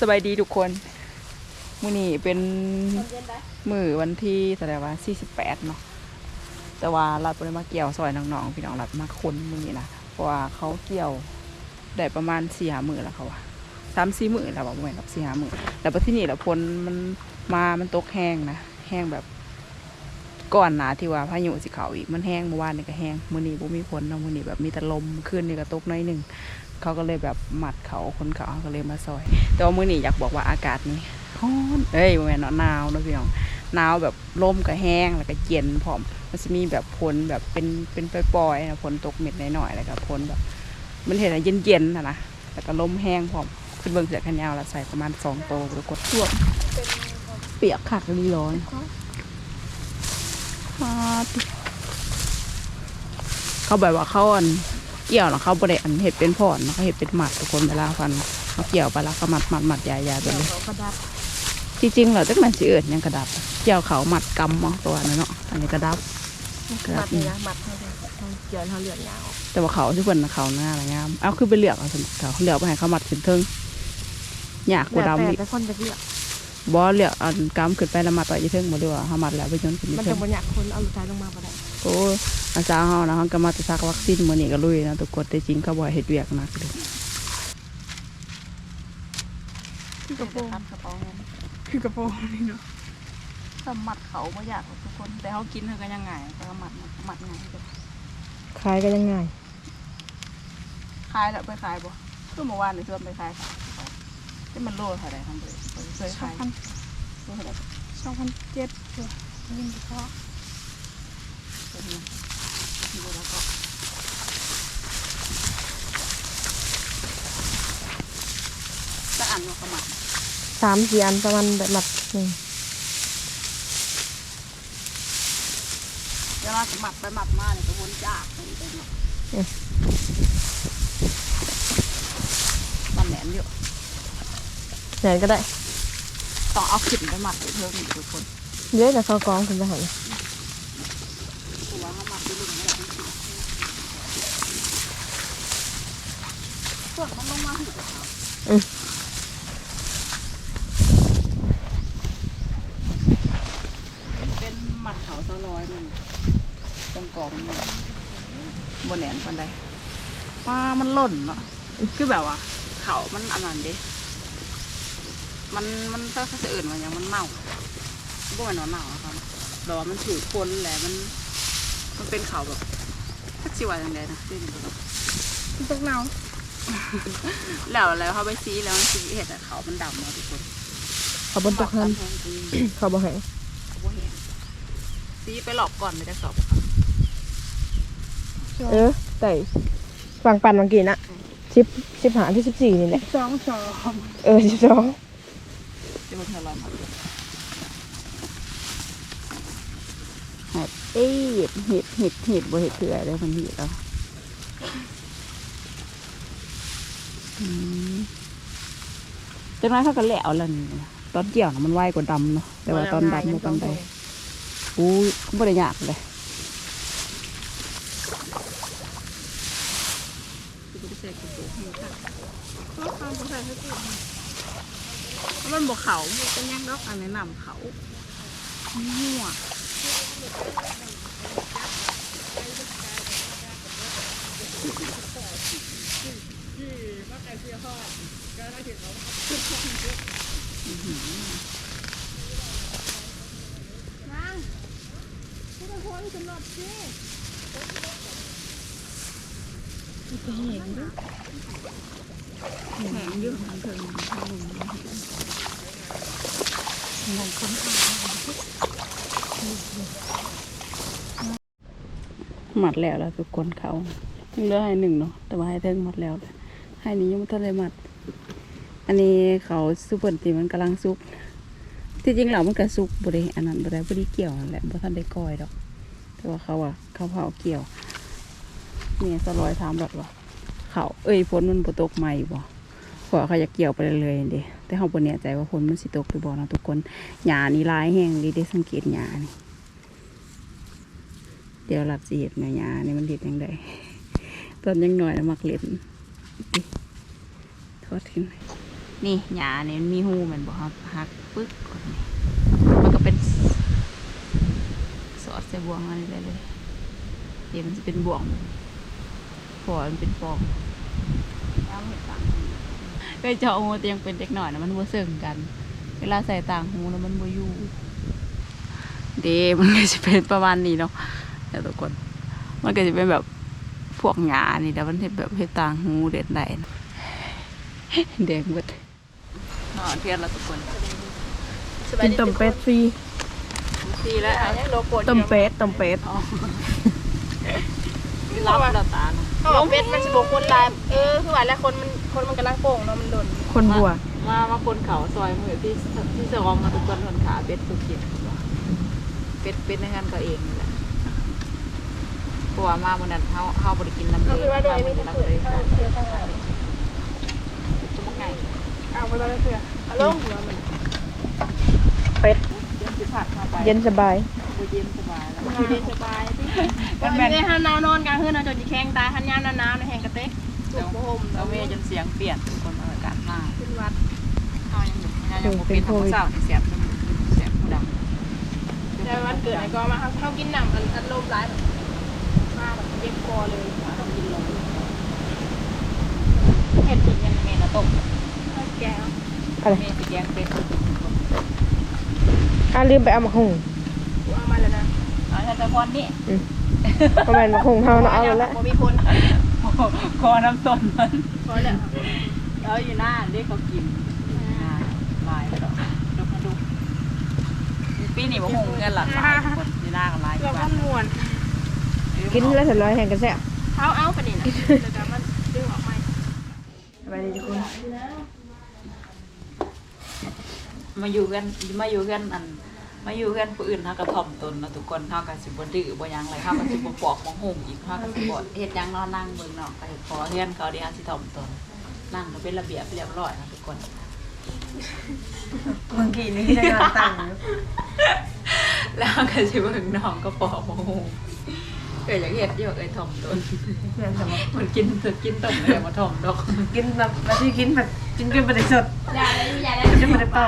สบายดีทุกคน มื้อนี้เป็นมือวันที่แสดงว่า48เนาะแต่ว่ารัดบ่ได้มาเกี่ยวซอยน้องๆพี่น้องรัดมาคนมื้อนี้นะเพราะว่าเขาเกี่ยวได้ประมาณ4-5มื้อแล้วเขาว่า3-4มื้อแล้วว่าบ่แม่นกับ4-5มื้อแต่ปัจจุบันนี้ละพลมันมามันตกแห้งนะแห้งแบบก่อนหนาที่ว่าพายุสิเขาอีกมันแห้งเมื่อวานนี่ก็แห้งมื้อนี้บ่มีฝนเนาะมื้อนี้แบบมีแต่ลมคืนนี่ก็ตกน้อยหนึ่ง เขาก็เลยแบบหมัดเขาคนเขาเขาก็เลยมาซอย แต่ว่ามื้อนี้อยากบอกว่าอากาศนี่ร้อนเอ้ยบ่แม่นเนาะหนาวเนาะพี่น้องหนาวแบบลมก็แห้งแล้วก็เย็นพร้อมมันจะมีแบบฝนแบบเป็นเป็นปล่อยๆนะฝนตกเม็ดน้อยๆแล้วก็ฝนแบบ มันเห็นอะไรเย็นๆนะนะแล้วก็ลมแห้งพร้อมขึ้นเบิ่งเสือแขนยาวแล้วใส่ประมาณสองโตแล้วกดท่วมเปียกคักรีร้อนฮาดเขาแบบว่าเขาอัน เกี่ยวนะเขาบริอันเห็ดเป็นผ่อนเนาะเขาเห็ดเป็นหมัดทุกคนเวลาฟันเขาเกี่ยวไปแล้วเขาหมัดหมัดหมัดยายยายไปเลยเขากระดับจริงๆเหราตั้งแต่สิเอิดยังกระดับ เกี่ยวเขาหมัดกำมั้งตัวนั้นเนาะอันนี้กระดับมัดนี่นะมัดเขาเลยเขาเกี่ยวเขาเหลืองยาวแต่ว่าเขาที่เพิ่นน่ะเขาหน้าอะไรงามเอาคือไปเลือกเอาสมเขาเลือกไปให้เขาหมัดขึ้นเทิงอยากกว่าแต่ดำอีกแต่คนจะเลือกบ่เลือกอันกำขึ้นไปแล้วหมัดต่อยี่เทิงบ่ดีกว่าเขาหมัดแล้วไปจนขึ้นมันเทิจะงบนอยากคนเอาลูกชายลงมาบ่ได้ โอ้ยอาจารย์เฮานะเขาก็มาจะซักวัคซีนมื้อนี้ก็ลุยนะทุกคนแต่จริงเขาบ่ให้เฮ็ดเวียกหนักเลยที่กระโปรงกระเป๋าเงินคือกระโปรงนี่เนาะสมัดเขาไม่อยากหรอกทุกคน แต่เขากินเขาก็ยังไงเขาก็หมัดหมัดไงเด้อคล้ายกันยังไงขายแล้วไปขายบ่คือเมื่อวานนี่ชวนไปขายค่ะที่มันโลเท่าไหร่ทำเลยเคยขายโลเท่าไหร่สองพันเจ็ดตัวนี่เฉพาะ ตัวนี้มีแล้วก็จะอ่านว่าเขาหมัดสามสี่อันประมาณแบบมัดหนึ่งเวลาจะหมัดไปหมัดมาเนี่ยก็วนจากไปอีกแล้วเนาะมันแหนมอยู่ไหนก็ได้ต้องเอาขึ้นไปหมัดไปเพิ่มอีกทุกคน เยอะแต่เขากองขึ้นไปหันตัวเขาหมัดไปลุ่มนี่แหละส่วนมันลงมาถึง เขาเป็นหมัดเขาสะร้อยมันตรงกองมันบนแหนปันใดว่ามันหล่นเนาะคือแบบว่า เขามันอันนั้นเด้มันมันถ้าเขาจะอื่นมันยังมันเน่าบ่เป็นเน่าๆครับแต่ว่ามันถือคนแหละมัน มันเป็นเขาแบบทักสิว่าอย่างไรนะที่นี่แบบพวกเรา แล้วแล้วเขาไปซีแล้วมันซีเห็ดอะเขามันดำเนาะทุกคนเขาบนตกหันแห้งจริงเขาบ่แห้งเขาบ่เห็นซีไปหลอกก่อนไม่ได้สอบเออแต่ฟังปันเมื่อกี้นะสิบสิบหาที่สิบสี่นี่แหละสองสองเออสิบสองเดี๋ยวเธอลองมาดูเห็ดเอ้ยเห็ดเห็ดเห็ดบ่เห็ดคืออะไรมันเห็ดแล้วอืม จังนั้นเขาก็แล้วแล้วนี่ตอนเกี่ยวน่ะมันไวกว่าดำเนาะแต่ว่าตอนดำมันตอนใดอู้ยไม่ได้ยากเลยมันบอกเขาเป็นยังดอกอันแนะนำเขามั่ว แข็งอยู่ทางเทิงทางลุมมองคนหมัดแล้วแล้วทุกคนเขายังเหลือให้หนึ่งเนาะแต่ว่าให้เทิงหมัดแล้ว ให้นี้ยังไม่ทันได้หมัด อันนี้เขาสุปนตีมันกำลังซุกที่จริงแล้วมันก็ซุกบริอันนั้นบริบริเกี่ยวแหละบ่ทันได้ก้อยดอก แต่ว่าเขาอะเขาเผาเกี่ยวเนี่ยสลอยถามแบบว่าเขาเอ้ยฝนมันบ่ตกใหม่บ่ขอเขาอยากเกี่ยวไปเลยเด้แต่เขาบ่แน่ใจว่าฝนมันสิตกหรือบ่นะทุกคนหญ้านี่ลายแห้งดีได้สังเกตหญ้านี่เดี๋ยวหลับสิเห็ดแม่หญ้านี่มันเห็ดยังไงตอนยังหน้อยนะมักเล่น อิทอดทิ้งนี่หญ้านี่มันมีหูแมันบ่ครับหักปึ๊กก่อนนี่มันก็เป็นสอดใส่บ่วงอะไรได้เลยเดี๋ยวมันจะเป็นบ่วงพอมันเป็นฟองเอาเห็ดต่างก็เจาะหูแต่ยังเป็นเด็กหน่อยนะมันบ่เสื่งกัน เวลาใส่ต่างหูแล้วมันบ่อยู่เดมันก็จะเป็นประมาณนี้เนาะแต่ทุกคนมันก็จะเป็นแบบ พวกหญ้านี่แต่มันเห็ดแบบเห็ดต่างหูเด็ดได้นะแดงเบิดนอนเทียนแล้วทุกคนกินต้มเป็ดฟรีดีแล้วต้มเป็ดต้มเป็ดรับเราตาเนาะเขาบอกเป็ดมันสิบกคนลายเออคือว่าแล้วคนมันคนมันกำลังโป่งเนาะมันหล่นคนบัวมามาคนเขาซอยมือที่ที่สองมาทุกคนคนขาเป็ดตุกินเป็ดเป็ดในงานก็เองนี่แหละ เพราะว่ามาวันนั้นเขาเขาบริกินน้ำก็เลยคือว่าโดยมีกินแต่น้ำเสืเลอยเอาเสือตั้งหลายจะมักไงเอาไปแล้วเสือเอาลงหัวมันเป็ดเย็นสิผัดมาไปเย็นสบาย บ่เย็นสบายแล้วอยู่เย็นสบายที่มันไม่ได้ห้ามนาวนอนกลางคืนนะจนจะแข้งตายหันยามหนาวๆในแห่งกระเต็กถูกโฮมเราเมย์จนเสียงเปลี่ยนทุกคนอากาศมากขึ้นวัดเขายังอยู่ยังบ่เป็นธรรมชาติเสียบเสียบผู้ดำแต่วันเกิดไอ้ก็มาเขากินหนังอันอันลมร้ายแบบ มาแบบเย็บคอเลยต้องกินลมเห็ดกินยังเมย์นะต้มข้าวแก้วอะไรเมย์สิแกงเป็ดอะลืมไปเอามาหุงกูเอามาแล้วนะอ๋อแต่พอนนี่อืมประมาณมาหุงเฮาเนาะเอาแล้วโมมีพลคอน้ำต้นมันพอแล้วแล้วอยู่หน้าเรียกเขากินลายไปดอกดูมาดูปีนี้ว่าหงเงินหลักหลายคนอยู่หน้ากันหลายเราก็บ้านมวน กินแล้วเสร็จร้อยแห่งกันแซ่บเอาเอาไประเด็นนะแล้วก็มันดึงออกมาสบายดีทุกคนมาอยู่กันมาอยู่กันอันมาอยู่กันผู้อื่นเฮาก็ถ่อมตนเนาะทุกคนเฮาก็สิบ่ดื้อบ่หยังไรเฮาก็สิบ่ปอกบ่หงอีกเฮาก็สิบ่เฮ็ดหยังนาะนั่งเบิ่งเนาะไปขอเฮือนเขาเดี๋ยวเฮาสิถ่อมตนนั่งก็เป็นระเบียบเรียบร้อยนะทุกคนเมื่อกี้นี้ได้งานตั้งแล้วก็สิเบิ่งน้องก็ปอกบ่หง เอ้ยอยากเฮ็ดอยู่เอ้ยถ่อมตนเพื่อนสมองมันกินตึกกินต้มเลยมาถ่อมดอกกินแบบมาที่กินแบบกินกันไปได้สดอย่าเลยอย่าเลยจะไม่ได้เป่า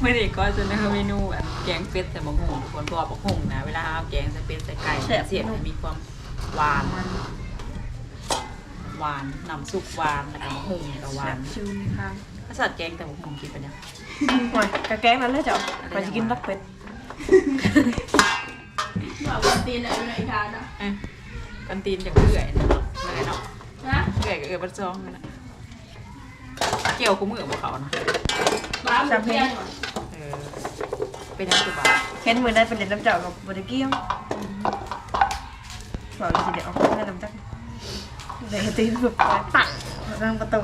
เมื่อนี้ก็จะเนอเมนูอันแกงเป็ดใส่บะหงคนตัวบะหงนะเวลาเอาแกงใส่เป็ดใส่ไก่เสียดให้มีความหวานหวานน้ำซุปหวานแล้วก็บะหงกับหวานชิวค่ะถ้าสัตว์แกงแต่บะหงกินไปเนี่ยหอยกระแกงนั้นเลยจ้ะไปจะกินรักเป็ด บอกว่าตีนอะไรในทานอะเอ้ยกันตีนจากเอื่อยนะเนาะเอื่อยเนาะนะเอื่อยกับเอื่อยบัดซองนั่นนะเกี่ยวกับมือบ่เขานะบ้าหมูเพี้ยนเออเป็นยังตัวบ้าเห็นมือได้เป็นเด็ดน้ำเจ้ากับบริเกียวบอกเลยสิเดี๋ยวเอาเข้าไปน้ำจักเดี๋ยวตีนแบบปังทางประตู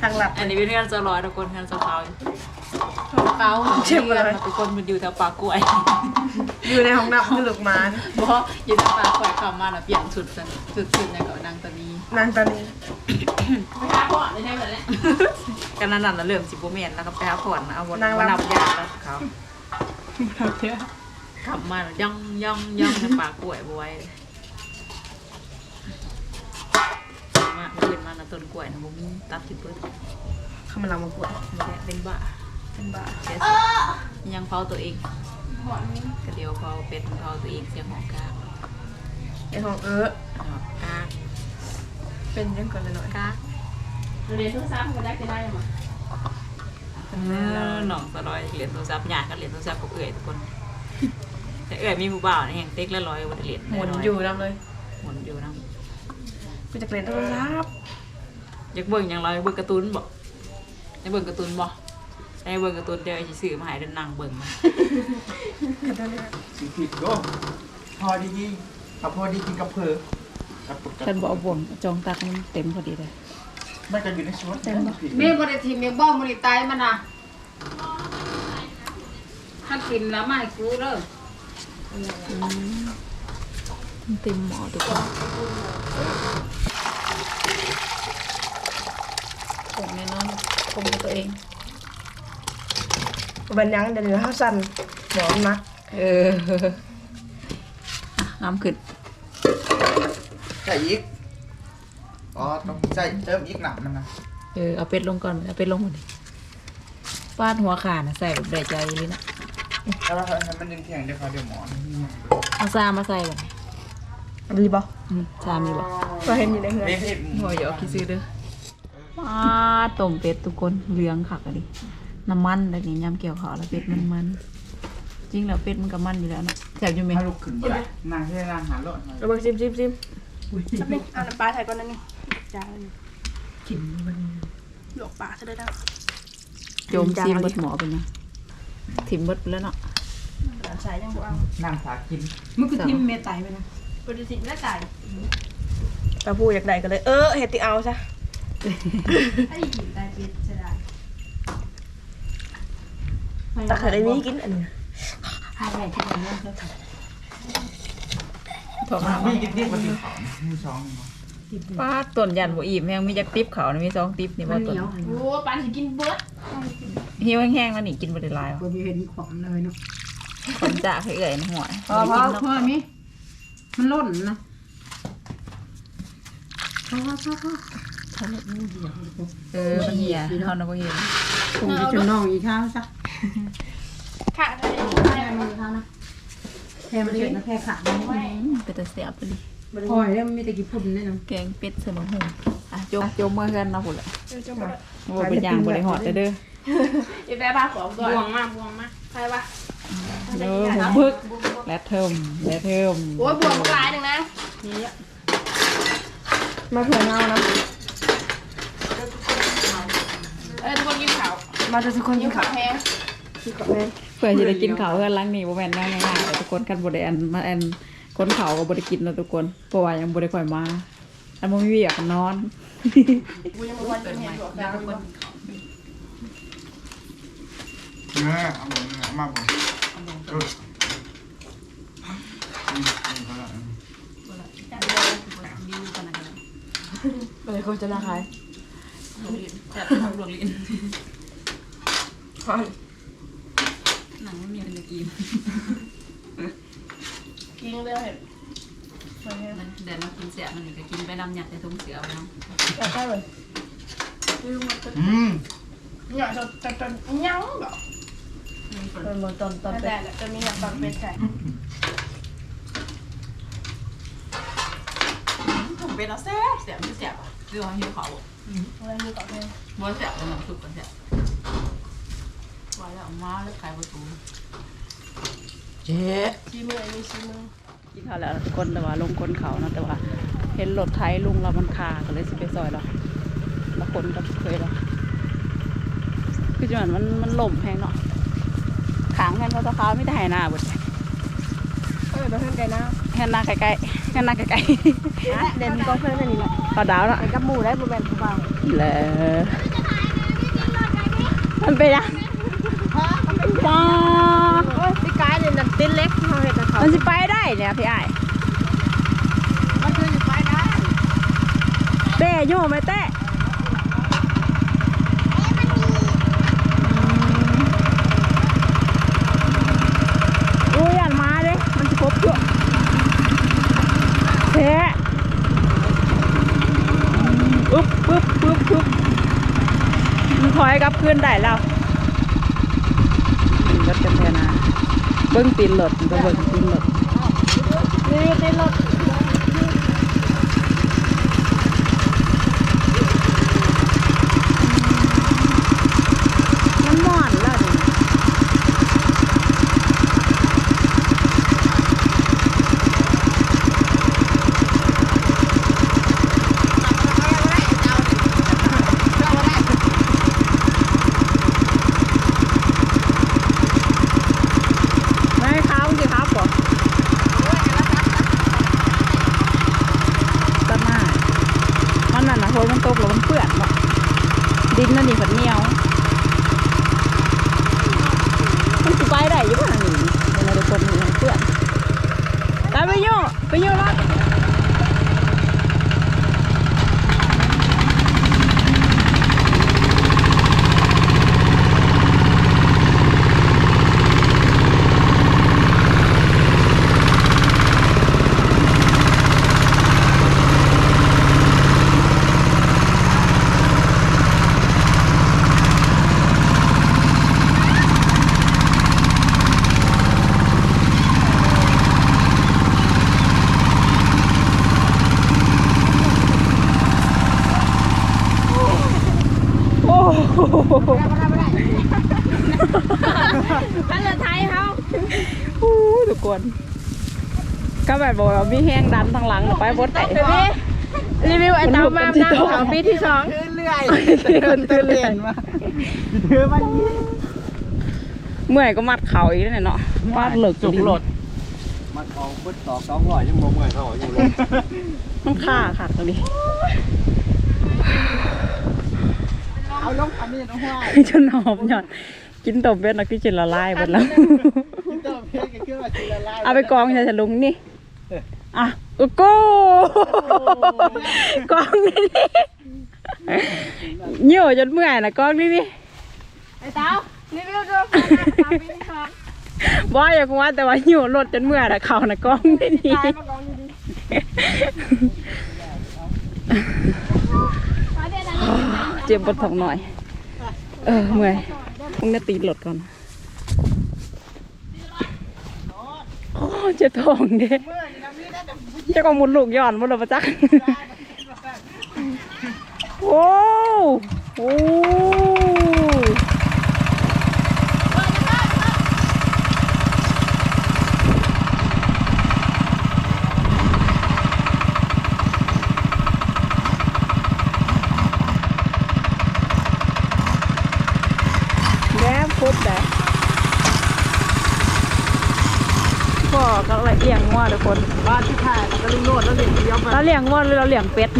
ทางหลับอันนี้เป็นเรื่องจะลอยทุกคนเรื่องจะเผาเป้าเชื่อมเลยทุกคนมันอยู่แถวปากกล้วย อยู่ในห้องน้ำคือลูกหมานเพราะยินดีปากคอยคำมาแล้วเปลี่ยนชุดสันชุดชุดในกับนางตัวนี้นางตอนนี้ไปหาพ่อเลยใช่ไหมล่ะกันนั่นน่ะเริ่มสิบโมเมนแล้วก็ไปหาผ่อนเอาวันวันนับยาแล้วเขาขับมาแล้วย่องย่องย่องในปากกล้วยบวยมาเพื่อนมานะต้นกล้วยนะบ่มีตัดที่เปิดเขามาลำมากวดนี่แหละเป็นบ้าเป็นบ้าเสียสิยังเผาตัวเอง หมอนนี้ก็เดียวเผาเป็ดเผาตัวเองเสียงหอกกากไอห้องเออกากเป็นยังก่อนเลยหน่อยกากเรียนทุกซ้ำก็ได้จะได้ไหมเออหนองสะลอยเหรียญโทรศัพท์หยาดกับเหรียญโทรศัพท์กับเอื่อยทุกคน แต่เอื่อยมีผู้บ่าวนะแห่งเต็กละร้อยวันเหรียญหมุนอยู่นำเลยหมุนอยู่นะกูจะเล่นโทรศัพท์อยากเบิ่งหยังร้อยเบิ่งการ์ตูนบ่ได้เบิ่งการ์ตูนบ่ ได้เบิ่งการ์ตูนเดี๋ยวไอ้สิซื้อมาให้เดินนั่งเบิ่งมากันได้เลยสิผิดก็พอดีกินกับพอดีกินกับเพอกับปกฉันบ่เอาบ่วงจองตามันเต็มพอดีเลยมันก็อยู่ในชุดเต็มผิดมีบริทีมีบ้องบริไตมันนะถ้ากินแล้วไม่กูเด้อเต็มหมอทุกคนผมแน่นอนผมกับตัวเอง บันยังเดี๋ยวนี้เขาสั่นหมอนมักเอออะงามขึ้นใส่อีกอ๋อต้องใส่เติมอีกหนักมันนะเออเอาเป็ดลงก่อนเอาเป็ดลงก่อนดิฟาดหัวขานะใส่แบบใดใจเลยนะถ้าว่าให้มันยังแข็งเดี๋ยวเขาเดี๋ยวหมอนเอาซามาใส่แบบดีบ่ซามีบ่ก็เห็นอยู่ในเฮือนเม็ดเห็ดหัวหยอกคิดซื้อเด้อมาต้มเป็ดทุกคนเหลืองคักอะดิ น้ำมันแล้วนี่ยำเกี่ยวขาวแล้วเป็ดมันมันจริงแล้วเป็ดมันก็มันอยู่แล้วเนาะแซ่บอยู่ไหมถ้าลุกขึ้นบ่ได้นางที่นางหาโลดเอาเบิ่งซิมซิมซิมแป๊บนึงเอาน้ำปลาใส่ก่อนนั่นนี่จานนี่กินมันหลวกปลาซะเลยนะโจมซีมเบดหมอเป็นยังถิ่มเบดไปแล้วเนาะหลานชายยังบ่เอานางสากินมันคือทิมเมตายไปนะปฏิสิทธิ์และไก่ตาพูอยากได้ก็เลย เออเฮ็ดติเอาซะไอ้หินไก่เป็ดใช่ได้ ตาเคยได้นี้กินอันนี้ให้แม่ที่มันเรื่องเขาถอดมามีกินเรียกมากินของมีสองป้าต้นยันบ่อิ่มแห้งมีจักติ๊บเขาวนะมีสองติ๊บนี่มับ่นเหต้นนียวโอ้ปลาสิกินเบิร์ดหิวแห้งๆแล้วนี่กินบ่ได้หลายหรอกบ่มีเห็นขวามเลยเนาะคนจ่าให้เอื่อยในหัวพอพอพอมีมันล่นนะพอพอพอพอเออมันเหี่ยเฮานะบ่เห็นคงจะจนน้องอีกข้าวซะ ค่ะใส่แค่มือเขานะแค่มันเกิดนะแค่ขาดมันอืมเป็นตาแซ่บไปดิพอยแล้วมันมีแต่กี่พุ่นแน่นอนแกงเป็ดใส่มะฮูอะโจมโจมเมื่อกันเนาะพุ่นแหละเออจังหวะบ่เป็นหยังบ่ได้ฮอดเด้อเด้ออีแม่ปลาของก่อนบวงมากบวงมากใครวะเด้อผมบึกและเทิมและเทิมโอ้ยบวกมันหลายหนึ่งนะมาเผื่อเงานะเออทุกคน กินข้าวมาทุกคนกิกินนข้าข้าววแห้งกินข้าวแม่เพื่อสิได้กินข้าวเพื่อนหลังนี้บ่แม่นแนวง่ายๆเด้อทุกคนคันบ่ได้อันมาอันคนเขาก็บ่ได้กินเนาะทุกคนเพราะว่ายังบ่ได้ค่อยมา อันบ่มีเวียกนอน กูยังไม่วันจะเห็นหลวกแล้วคนเนื้อเอาหมดเนื้อมาบ่เอออืมเอาละเลยคนจะละคายข้าว หนังมันมีอันจะกินกินเรื่องเห็ดมันเดี๋ยวมากินเสียมันก็กินไปนำหยัดในทุ่งเสือไปนำอยากได้เลยอืมเนี่ยจะจะจะยั้งเหรอตอนตอนตอนนั่นเป็แหนละจะมีอย่างตอนเป็นไก่ผมเป็นเอาแซ่บเสียบไม่เสียบอะคือว่าหิวเขาอะไรมีต่อแห้งบ่เสียบแล้วมันสุกกันเสียบ ไว้แล้วมาแล้วขายประตูเจ๊ชีมือไอ้นี่ชีมือกินข้าวแล้วทุกคนแต่ว่าลงคนเขาเนาะแต่ว่า เห็นรถไทยลุงเรามันคาก็เลยสิไปซอยเราแล้วคนก็เคยเราคือจังหวะมันมันล่มแพงเนาะขางแค่นเขาตะขาวไม่ได้หน้าเบดเออเราเพื่อนไก่น้แค่หน้าใกล้ๆแค่หน้าใกล้ำเด่นก็เพื่อนนี่แหละๆพอดาวเนาะไปกับหมูได้บ่แม่นผู้บ่าวเลยมันเป็นยัง ป้าโอ้ยพี่กายเนี่ยนั่นติ้นเล็กที่เขาเฮ็ดนะเขามันสิไปได้เนี่ยพี่ไอ้ายมันคือสิไปได้เต้โย่ไหมเต้อู้ยันมาเด้มันจะครบชั่วเทะอึ๊บปึ๊บปึ๊บปึ๊บมันถอยกลับคืนได้แล้วรถกันแทนา เบิ้งตีนรถมันก็เบิ้งตีนรถนี่ติ้นรถ มันม่อนแล้วนี่ไม่ครับสิครับผม อันละไทยเขา โอ้ทุกคน ก็แบบบอกว่า มีแห้งดันทางหลังไปบดไก่เบบี้รีวิวไอ้เต้ามาหน้าเขาปีที่สองเรื่อยๆเดินเตือนมาเดินมายี่เมื่อยก็มัดเข่าอีกแล้วเนี่ยเนาะฟาดเหลิกจุกลิ้นหลดมันเอาพุทธตอกสองร้อยยังบ่เมื่อยเขาอยู่เลยมันฆ่าขาดตรงนี้เอาลงอันนี้น้องห้วยจนหอมหย่อนกินตบเบ็ดนักที่จิละลายหมดแล้วกินเติมเพลงกันขึ้นมาทีละลายเอาไปกองใส่ฉลุงนี่ อะโอ้โก้กองนี่นี่เหี่ยวจนเมื่อยนะกองนี่นี่ไอ้เต้ารีวิวดูหน้าเขาปีที่สองบ่อยากว่าแต่ว่าเหี่ยวรถจนเมื่อยนะเขานะกองนี่นี่ตายมากองอยู่ดีมาเดี๋ยวนะเจ็บบนท้องหน่อย เออเมื่อยมึงจะตีรถก่อนโอ้เจ็บท้องเด้ เจ้าของมุดลูกย่อนมุดเราประจักโอ้โหแย่พุดแต่พ่อก็ เลยเลี้ยงงัวทุกคนบ้านที่ถ่ายก็ลุงโนดแล้วเรียนเดียวไปเราเลี้ยงงัวหรือเราเลี้ยงเป็ด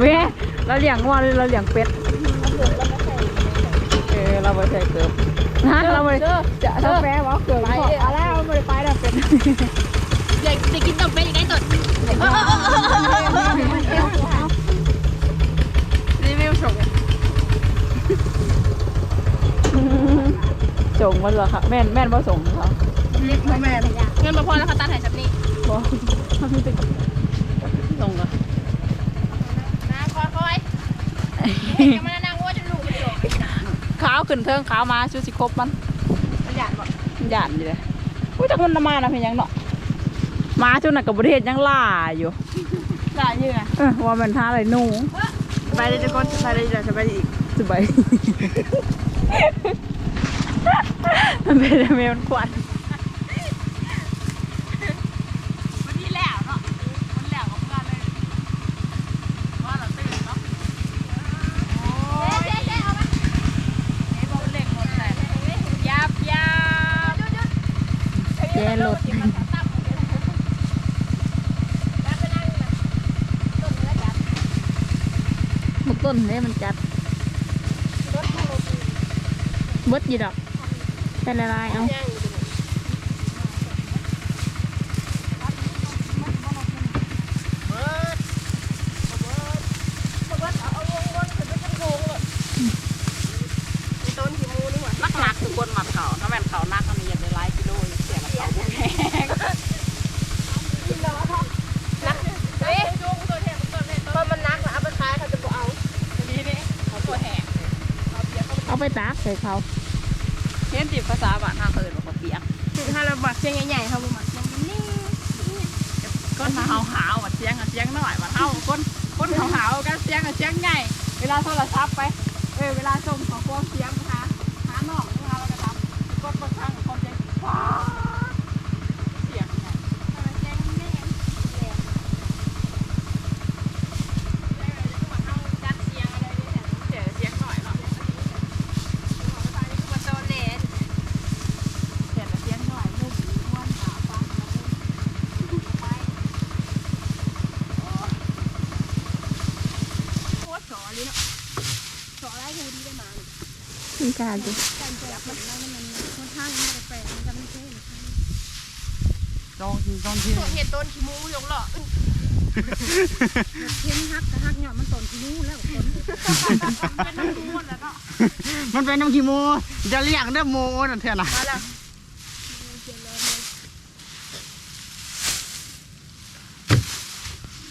เว้ยเราเลี้ยงงัวหรือเราเลี้ยงเป็ดเออเราไม่ใช่เกือบฮะเราไม่จะถ้าแพ้ว่าเกือบพออะไรเราไม่ได้ไปเราเป็นเด็กจะกินตบเป็นยังไงตดรีวิวส่งส่งมาเหรอคะแม่นแม่นว่าส่งเขา เงินมาพอแล้วเขาตัดหายสับนี่บอกส่งเหรอนะคอยคอยเห็นกันมานั่งว่าจะลูกมันโดดขาวขึ้นเทิงขาวมาชูสิครบมันมันหยาดบ่มันหยาดอยู่เลยอุ้ยแต่มันน่ะมานะเพียงยังเนาะมาจุนักกับประเทศยังล่าอยู่หลายยืนเออว่ามันท่าอะไรหนูไปเลยจะก้นไปเลยจะจะไปอีกสบายมันเป็นอะไรมันควันวันที่แล้วเนาะวันแล้วของงานเลยว่าเราตื่นเนาะโอ้ยเจ๊เจ๊เอามาไอ้บอกเล็กหมดเลยยับยับ แย่รถมุกต้นเนี่ยมันจัดเบิด อยี่ดอกเป็นละลายเอานักหนักทุกคนหมัดเขาถ้าแม่นเขานักก็มีอย่างในหลายกิโลอยู่เสียกับเขาบุญแห้งเฮ้ยจุงตัวเทพตัวเพตัวมันนักนะเอาไปขายเขาจะบ่เอานี่นี่เขาตัวแหกเอาไปตากใส่เขา ภาษาบ้านทาเขาเอินว่าเขาเปียกถึงถ้าเราบักเสียงใหญ่ๆเขาบ่มักเสียงมันนี่ก้นมาหาวหาวเสียงอะเสียงน้อยมาเฮาก้นก้นหาวหาวกับเสียงอะเสียงใหญ่เวลาโทรศัพท์ไปเออเวลาส่งขอความเสียงนะหาน้องนะคะเราก็ทำก้นบนทางของคนเสียงว้าเสียงใหญ่ เสียงแม่จัดเสียงอะไรนี่แหละ เสียงเสียงหน่อยเนาะ มาโตเลน เสียงอะเสียงหน่อยมุกม้วนหาฟัง โคตรสอเลยเนาะสออะไรกูดีได้มา คุณ การดูการเจอมันมันมันค่อนข้างมันแปลกมันจะไม่ใช่จองทีจองทีส่วนเห็ดต้นขี้มูยกหล่อเห็นฮักแต่ฮักเนี่ยมันตนที่นู้นแล้วตนเป็นน้ำมูนแล้วเนาะมันเป็นน้ำขี้โมจะเลี้ยงเด้อโมนั่นเถอะนะมาแล้ว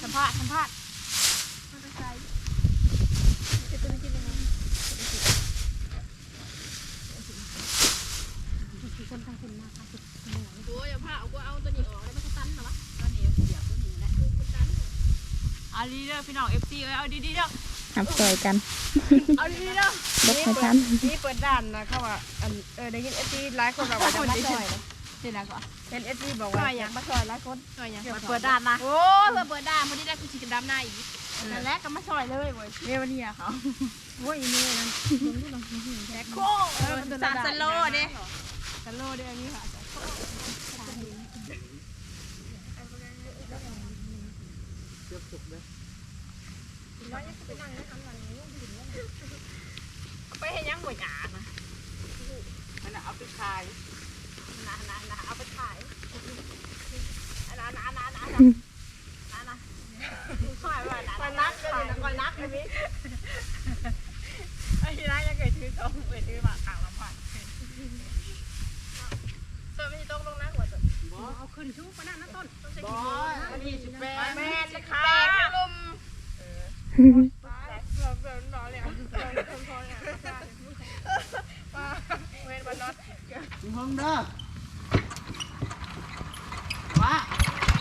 สัมภาษณ์สัมภาษณ์มอเตอร์ไซค์จะเป็นยังไง คนทางคนมาค่ะ โอ้ยเอาผ้าเอากูเอาตัวนี้ออกแล้วมันก็ตันเหรอวะ ต อนนี้เสียบตัวนี้แหละอาลีเด้อพี่น้องเอฟซีเอ้ยเอาดีๆเด้อหับซอยกันเอาดีๆเนาะบดให้ทันนี่เปิดด่านนะเขาว่าอันเออได้ยินเอฟซีหลายคนบอกว่าจะมาซอยนะเดี๋ยวนะก่อนเป็นเอฟซีบอกว่าอยากมาซอยหลายคนซอยยังมันเปิดด่านนะโอ้เพื่อเปิดด่านพอดีได้กูชิกันดำหน้าอีกนั่นแหละก็มาซอยเลยเว้ยเมียวันนี้เขาโอ้ยนี่นะโค้เออสาสโลเด้สโลเด้อันนี้ค่ะ ไปเห็นยังบ่อยากนะมันเอาไปขายนะนะนะเอาไปขายนะนะนะนะนะนะนะซอยว่านะก่อนนักเลยนะก่อนนักเลยพี่ไอ้ที่นักยังเกิดชื่อตรงเกิดชื่อมาขางลำพันเติมไม่ต้องลงนะหัวตัวเอาขึ้นชูปะนั่นนะต้นบอสยี่สิบแปดแม่แม่จะจะขาขายยลุม เราเดินรอเลยอะเราเดินรอเนี่ยมาเวนวันน็อตห้องเด้อ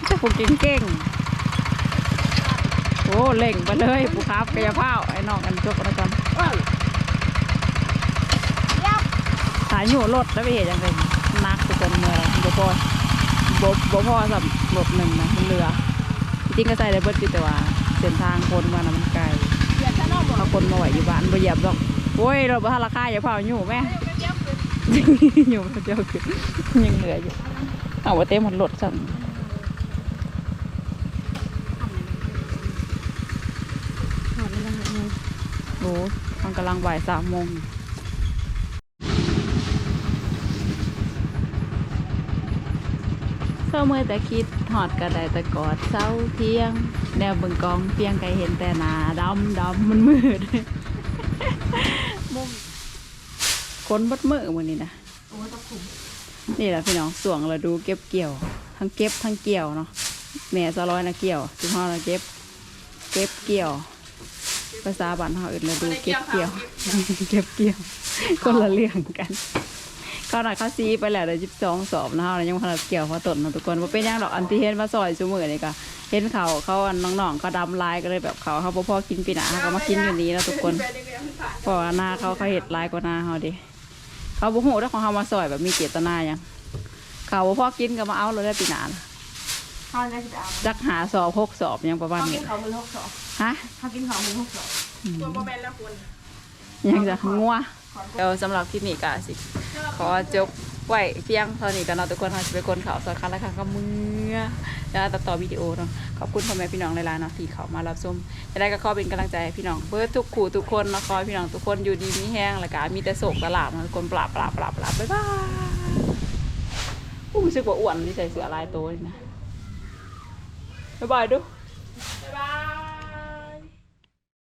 เจ้าผู้เก่งๆโอ้เล่งไปเลยผู้ครับกายภาพไอ้นองอันจบแล้วก่อนสายอยู่รถแล้วไปเห็นยังไงนักทุกคนเมื่อบ่พอบ่บ่พอสำหรับรถหนึ่งนะเหลือจริงก็ใส่ได้เบิดอยู่แต่ว่า เส้นทางคนมานะมันไกลเหยียบซะเนาะบ่เอาคนมาไหวอยู่บ้านบ่เหยียบหรอกโอ้ยเราบ่ทันราคาอย่าเผาอยู่แม่อยู่คนเดียวคือยังเหลืออยู่เอาว่าเต็มหมดรถสั่งหอดมันยังไงโอ้มันกำลังบ่ายสามโมง เศร้าเมื่อแต่คิดหอดกระไดแต่กอดเศร้าเที่ยง แนวเบึงกองเพียงไกลเห็นแต่หนาดำดำมันมืดมุมคนบัดมือมันนี่นะนี่แหละพี่น้องส่วงเราดูเก็บเกี่ยว ทั้งเก็บทั้งเกี่ยวเนาะแม่สะร้อยนะเกี่ยวจุ๊พ่อนะเก็บ เก็บเกี่ยว ภาษาบ้านเฮาอื่นเราดูเก็บเกี่ยว เก็บเกี่ยวคนละเรื่องกัน เขาหนักเขาซีไปแล้วเดี๋ยวจิบสองสอบนะเฮายังพลัดเกี่ยวพอตดนะทุกคนว่าเป็นหยังดอกอันที่เห็นมาซอยชูมือนี่ก็เห็นเขาเขาอันน้องๆเขาดำลายก็เลยแบบเขาเขาบ่พอกินปีหนาเขามากินอยู่นี้แล้วทุกคนเพราะว่าหน้าเขาเขาเห็ดลายกว่าหน้าเฮาดิเขาบ่ฮู้ถ้าของเฮามาซอยแบบมีเจตนาหยังเขาบ่พอกินก็มาเอาเลยได้ปีหนานะข้าวได้สิบเอาจักหาสอบหกสอบหยังประมาณเขากินี้นเขาเป็นหกสองฮะเขากินเขาเป็นหกสองตัวโมเมนต์ละคุณยังจะงัว เดี๋ยวสำหรับคลิปนี้ก็สิ ขอจบไว้เพียงเท่านี้กันเนาะทุกคนเราจะไปคนข่าวสดคันละครั้งก็มือแล้วตัดต่อวิดีโอเนาะขอบคุณพ่อแม่พี่น้องหลายๆเนาะที่เขามารับชมจะได้ก็ขอเป็นกำลังใจให้พี่น้องเบิร์ทุกขู่ทุกคนเนาะขอพี่น้องทุกคนอยู่ดีมีแห้งแล้วก็มีแต่โศกตลาดนะทุกคนปราบปราบปราบปราบบ๊ายบายอู้รู้สึกว่าอ้วนที่ใส่เสื้อลายโตนี่นะบ๊ายบายดู